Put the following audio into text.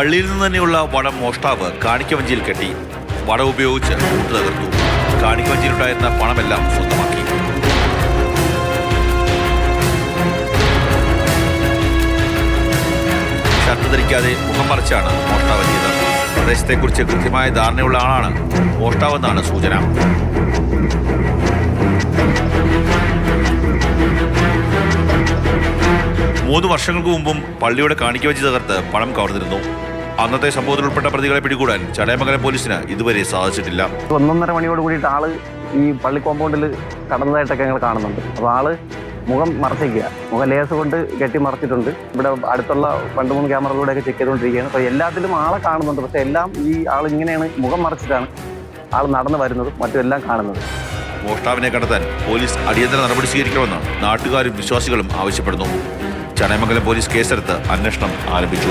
പള്ളിയിൽ നിന്ന് തന്നെയുള്ള വടം മോഷ്ടാവ് കാണിക്കവഞ്ചിയിൽ കെട്ടി. വടം ഉപയോഗിച്ച് കൂട്ടു തകർത്തു. കാണിക്കവഞ്ചിയിലുണ്ടായിരുന്ന പണമെല്ലാം സ്വന്തമാക്കി. ഷർട്ട് ധരിക്കാതെ മുഖം മറച്ചാണ് മോഷ്ടാവ് ചെയ്തത്. പ്രദേശത്തെക്കുറിച്ച് കൃത്യമായ ധാരണയുള്ള ആളാണ് മോഷ്ടാവെന്നാണ് സൂചന. മൂന്ന് വർഷങ്ങൾക്ക് മുമ്പും പള്ളിയുടെ കാണിക്കവച്ച് തകർത്ത് പണം കവർന്നിരുന്നു. അന്നത്തെ സംഭവത്തിൽ ഉൾപ്പെട്ട പ്രതികളെ പിടികൂടാൻ ചടയമംഗലം പോലീസിന് ഇതുവരെ സാധിച്ചിട്ടില്ല. ഒന്നൊന്നര മണിയോട് കൂടിയിട്ട് ആൾ ഈ പള്ളി കോമ്പൗണ്ടിൽ കടന്നതായിട്ടൊക്കെ ഞങ്ങൾ കാണുന്നുണ്ട്. അപ്പോൾ ആൾ മുഖം മറച്ചിരിക്കുക. മുഖം ലേസ് കൊണ്ട് കെട്ടി മറച്ചിട്ടുണ്ട്. ഇവിടെ അടുത്തുള്ള രണ്ട് മൂന്ന് ക്യാമറകളിലൂടെയൊക്കെ ചെക്ക് ചെയ്തുകൊണ്ടിരിക്കുകയാണ്. അപ്പോൾ എല്ലാത്തിലും ആളെ കാണുന്നുണ്ട്. പക്ഷെ എല്ലാം ഈ ആൾ ഇങ്ങനെയാണ് മുഖം മറച്ചിട്ടാണ് ആൾ നടന്നു വരുന്നതും മറ്റും എല്ലാം കാണുന്നത്. മോഷ്ടാവിനെ കണ്ടെത്താൻ പോലീസ് അടിയന്തര നടപടി സ്വീകരിക്കണമെന്ന് നാട്ടുകാരും വിശ്വാസികളും ആവശ്യപ്പെടുന്നു. ചടയമംഗലം പോലീസ് കേസെടുത്ത് അന്വേഷണം ആരംഭിച്ചു.